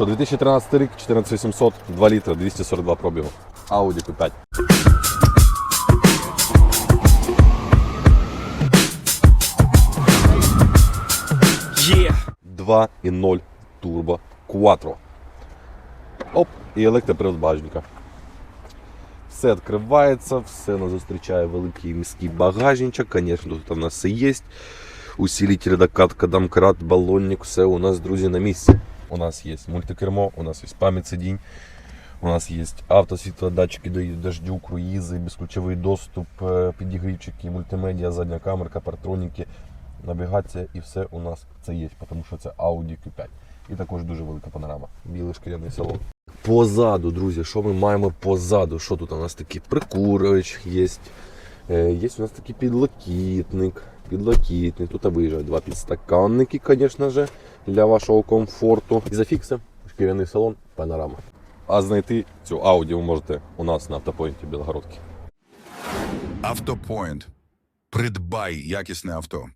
Що 2013 рік, 14800, 2 літри, 242 пробігу. Audi Q5. Yeah. 2.0 Turbo Quattro. Оп, і електропривод багажника. Все відкривається, все нас зустрічає великий міський багажничок. Звісно, тут у нас все є. Усилитель, докатка, домкрат, балонник, все у нас, друзі, на місці. У нас є мультикермо, у нас є пам'ять сидінь, у нас є автосвітло, датчики до дождю, круїзи, безключовий доступ, е, підігрівчики, мультимедіа, задня камерка, партроніки, навігація і все у нас це є, тому що це Audi Q5. І також дуже велика панорама. Білий шкіряний салон. Позаду, друзі, що ми маємо позаду? Що тут у нас такий прикурювач є. Є у нас такий підлокітник. Підлокітник. Тут виїжджають два підстаканники, звісно ж, для вашого комфорту. І зафікси, шкіряний салон, панорама. А знайти цю Audi ви можете у нас на автопоінті Білогородки. Автопоінт. Придбай якісне авто.